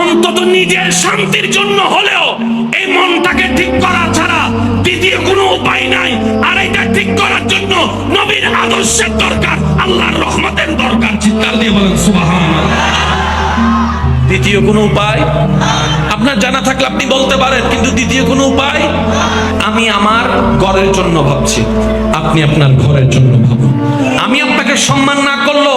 অন্তত নিজের শান্তির জন্য হলেও এই মনটাকে ঠিক করা ছাড়া দ্বিতীয় কোনো উপায় নাই। আর এটা ঠিক করার জন্য নবীর আদর্শের দরকার, আল্লাহর রহমতের দরকার। চিৎকার দিয়ে বলেন দ্বিতীয় কোনো উপায়? আপনার জানা থাকলে আপনি বলতে পারেন, কিন্তু দ্বিতীয় কোনো উপায়? আমি আমার ঘরের জন্য ভাবছি, আপনি আপনার ঘরের জন্য ভাবুন। আমি আপনাকে সম্মান না করল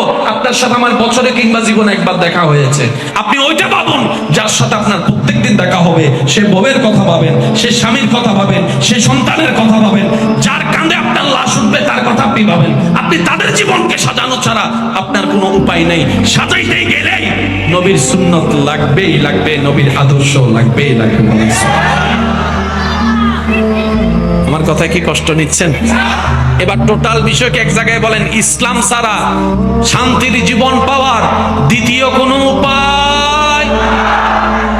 আপনার সাথে আমার বছরে কিংবা জীবনে একবার দেখা হয়েছে, আপনি ওইটা ভাবুন, যার সাথে আপনার প্রত্যেকদিন দেখা হবে, সে বউয়ের কথা ভাবেন, সে স্বামীর কথা ভাবেন, সে সন্তানের কথা ভাবেন, যার কাঁধে আপনার লাশ উঠবে, তার কথা আপনি ভাবেন আপনি তাদের জীবনকে সাজানো ছাড়া আপনার কোনো উপায় নেই সাজাইতে গেলেই নবীর সুন্নত লাগবেই লাগবে, নবীর আদর্শ লাগবেই লাগবে। আমার কথায় কি কষ্ট নিচ্ছেন? এবার টোটাল বিষয়কে এক জায়গায় বলেন, ইসলাম ছাড়া শান্তির জীবন পাওয়ার দ্বিতীয় কোনো উপায়?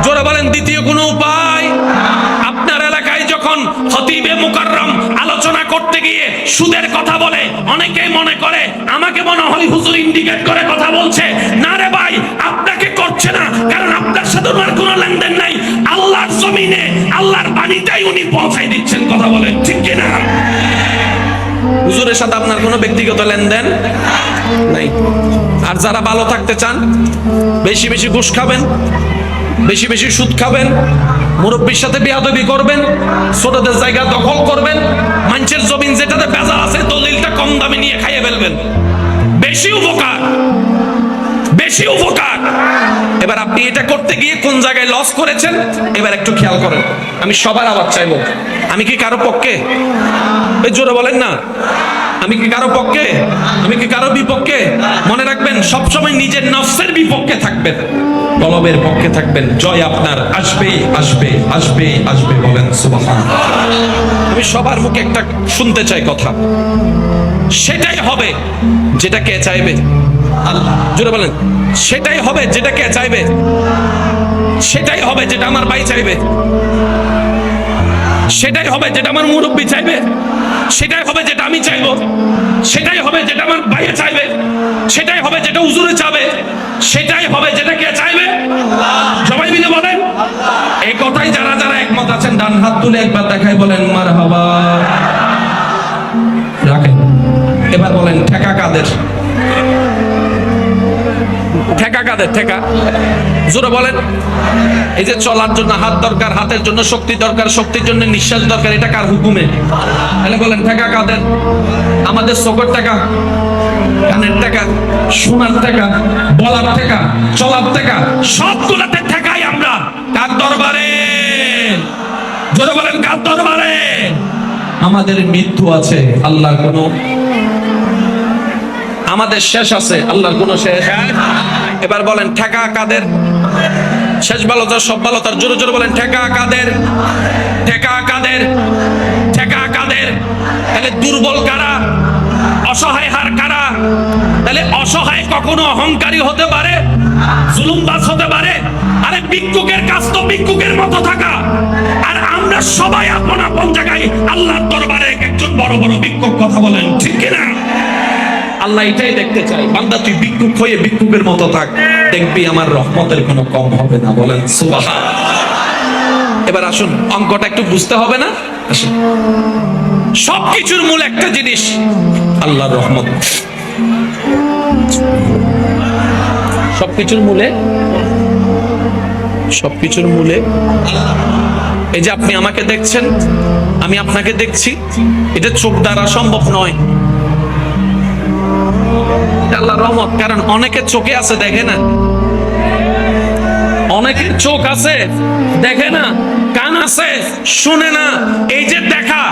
জোরে বলেন, দ্বিতীয় কোনো উপায়? আপনার এলাকায় যখন খতিবে মুকাররম আলোচনা করতে গিয়ে সুদের কথা বলে, অনেকেই মনে করে, আমাকে মনে হয় হুজুর ইন্ডিকেট করে কথা বলছে। না রে ভাই, আপনাকে করছে না, কারণ আপনার সাথে ওনার কোনো লেনদেন নাই। ঠিক কিনা? হুজুরের সাথে আপনার কোনো ব্যক্তিগত লেনদেন নাই? আর যারা ভালো থাকতে চান, বেশি বেশি ঘুষ খাবেন, বেশি বেশি সুদ খাবেন, মুরব্বীর সাথে বেয়াদবি করবেন, ছোটদের জায়গা দখল করবেন, মানুষের জমিন যেটাতে বেজা আছে দলিলটা কম দামে নিয়ে খাইয়ে ফেলবেন। বেশি উপকার। বেশি উপকার। এবার আপনি এটা করতে গিয়ে কোন জায়গায় লস করেছেন, এবার একটু খেয়াল করেন। আমি সবার আবার চাইব। আমি কি কারও পক্ষে? জোরে বলেন না। আমি কি কারও পক্ষে? আমি কি কারও বিপক্ষে? মনে রাখবেন, সবসময় নিজের নফসের বিপক্ষে থাকবেন। কলবের পক্ষে থাকবেন। জয় আপনার। আসবেই আসবে আসবেই, আসবে বলেন আমি সবার মুখে একটা শুনতে চাই কথা। সেটাই হবে যেটা কে চাইবে। আল্লাহ, জোরে বলেন। সেটাই হবে যেটা কে চাইবে। সেটাই হবে যেটা আমার ভাই চাইবে। সেটাই হবে যেটা আমার মুরব্বী চাইবে। সেটাই হবে যেটা আমি চাইব। সেটাই হবে যেটা আমার ভাইয়ে চাইবে। সেটাই হবে যেটা উজুরে চাবে সেটাই হবে যেটা কে চাইবে? সবাই মিলে বলেন। এই কথাই যারা যারা একমত আছেন, ডান হাত তুলে একবার দেখাই বলেন মার হাবা রাখেন। এবার বলেন, ঠেকা কাদের? ঠেকা। জোরে বলেন। এই যে চলার জন্য, হাত দরকার, হাতের জন্য শক্তি দরকার, শক্তির জন্য নিঃশ্বাস দরকার, এটা কার হুকুমে? বলেন, ঠেকা কাদের? আমাদের টাকা কানের টাকা টাকা বলার টাকা চলার টাকা ঠেকাই আমরা। কার দরবারে? জোরে বলেন, কার দরবারে? আমাদের মৃত্যু আছে, আল্লাহর কোনো আমাদের শেষ আছে, আল্লাহর কোনো শেষ এবার বলেন, ঠেকা কাদের? শেষ ভালো তার সব ভালো তার জোরে জোরে বলেন, ঠেকা কাদের? ঠেকা কাদের? ঠেকা কাদের? তাহলে দুর্বল কারা? অসহায় হার কারা? তাহলে অসহায় কখনো অহংকারী হতে পারে? জুলুমবাজ হতে পারে? আরে ভিক্ষুকের কাজ তো ভিক্ষুকের মতো থাকা। আর আমরা সবাই আপন আপন জায়গায় আল্লাহর দরবারে এক একজন বড় বড় ভিক্ষুক কথা বলেন, ঠিক কিনা? আল্লাহ এটাই দেখতে চাই। বান্দা, তুই ভিক্ষুক হয়ে ভিক্ষুকের মতো থাক। দেখবি আমার রহমতের কোনো কম হবে না। বলেন, সুবহান। এবার আসুন, অঙ্কটা একটু বুঝতে হবে না? আসুন। সবকিছুর মূল একটা জিনিস, আল্লাহর রহমত। সবকিছুর মূলে সবকিছুর মূলে, এই যে আপনি আমাকে দেখছেন, আমি আপনাকে দেখছি, এটা চোখ দ্বারা সম্ভব নয়। রহমত, কারণ অনেকের চোখে আছে, দেখে না। অনেকের চোখ আছে, দেখে না, কান আছে, শুনে না। এই যে দেখা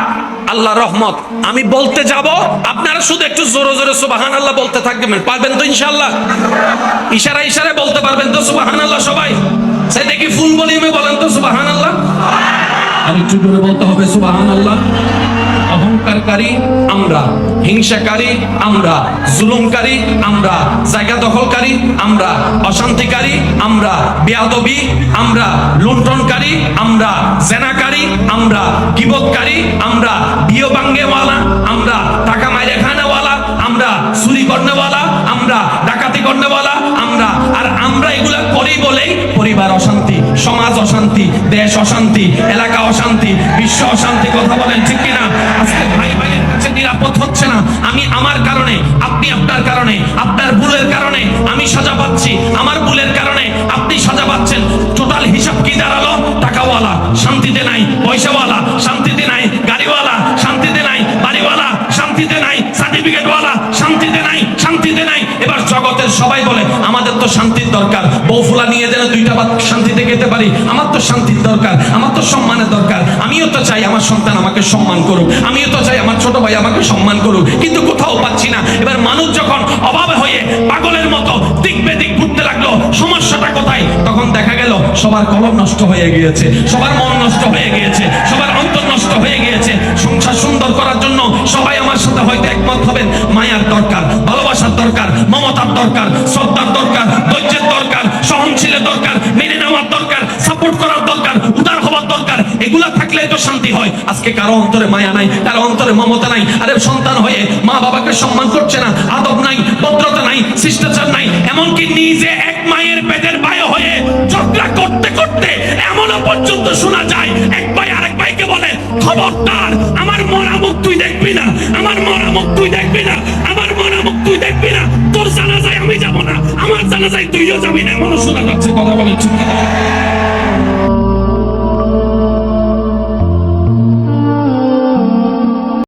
আল্লাহ রহমত। আমি বলতে যাব, আপনারা শুধু একটু জোরে জোরে সুবাহান আল্লাহ বলতে থাকবেন। পারবেন তো ইনশাল্লাহ ইশারা ইশারায় বলতে পারবেন তো সুবাহান আল্লাহ সবাই? সে দেখি ফুল বলিমে বলেন তো সুবাহান আল্লাহ আর একটু জোরে বলতে হবে সুবাহান আল্লাহ অহংকারকারী আমরা, হিংসাকারী আমরা, জুলুমকারী আমরা, জায়গা দখলকারী আমরা, অশান্তিকারী আমরা, বেয়াদবি আমরা, লুণ্ঠনকারী আমরা, জেনাকারী আমরা গিবতকারী আমরা, বিয়ে বাঙ্গেওয়ালা আমরা, টাকা মাইরে খানেওয়ালা আমরা, চুরি করনেওয়ালা আমরা, ডাকাতি করনেওয়ালা আমরা। আর আমরা এগুলা করি বলেই পরিবার অশান্তি, সমাজ অশান্তি, দেশ অশান্তি, এলাকা অশান্তি, বিশ্ব অশান্তি, কথা বলেন ঠিক কিনা? আজকে ভাই ভাইয়ের কাছে নিরাপদ হচ্ছে না। আমি আমার কারণে, আপনি আপনার কারণে, আপনার ভুলের কারণে আমি সাজা পাচ্ছি। আমার ভুলের কারণে আপনি সাজা পাচ্ছেন। টোটাল হিসাব কি দাঁড়াল? টাকাওয়ালা, শান্তিতে নাই, পয়সাওয়ালা, শান্তিতে নাই, গাড়িওয়ালা, শান্তিতে নাই, বাড়িওয়ালা, শান্তিতে নাই, সার্টিফিকেটওয়ালা, শান্তিতে নাই শান্তিতে নাই। এবার জগতের সবাই বলে আমাদের তো শান্তির দরকার। বউ ফুলা নিয়ে যেন দুইটা বাদ শান্তিতে খেতে পারি, আমার তো শান্তির দরকার, আমার তো সম্মানের দরকার। আমিও তো চাই আমার সন্তান আমাকে সম্মান করুক, আমিও তো চাই আমার ছোট ভাই আমাকে সম্মান করুক, কিন্তু কোথাও পাচ্ছি না। এবার মানুষ যখন অভাবে হয়ে পাগলের মতো দিক বেদিক ঘুরতে লাগল, সমস্যাটা কোথায়? তখন দেখা গেল সবার কলম নষ্ট হয়ে গিয়েছে, সবার মন নষ্ট হয়ে গিয়েছে, সবার অন্তর নষ্ট হয়ে গিয়েছে। সংসার সুন্দর করার জন্য সবাই আমার সাথে হয়তো একমত হবেন, মায়ার দরকার, ভালোবাসার দরকার, মমতার দরকার, শ্রদ্ধার নেওয়ার দরকার সাপোর্ট করার দরকার, উদার হওয়ার দরকার। এগুলা থাকলে তো শান্তি হয়। আজকে কারও অন্তরে মায়া নাই, কারও অন্তরে মমতা নাই। আরে সন্তান হয়ে মা বাবাকে সম্মান করছে না, আদব নাই, ভদ্রতা নাই, শিষ্টাচার নাই। এমনকি নিজে এক মায়ের পেটের ভাই হয়ে ঝগড়া করতে করতে এমনও পর্যন্ত শোনা যায়, এক ভাই আরেক ভাইকে বলে, খবরদার, আমার মরা মুখ তুই দেখবি না, আমার মরা মুখ তুই দেখবি না না তোর জানা যায় আমি যাব না আমার জানা যায় তুইও যাবি না, এমনও শোনা যাচ্ছে, কথা?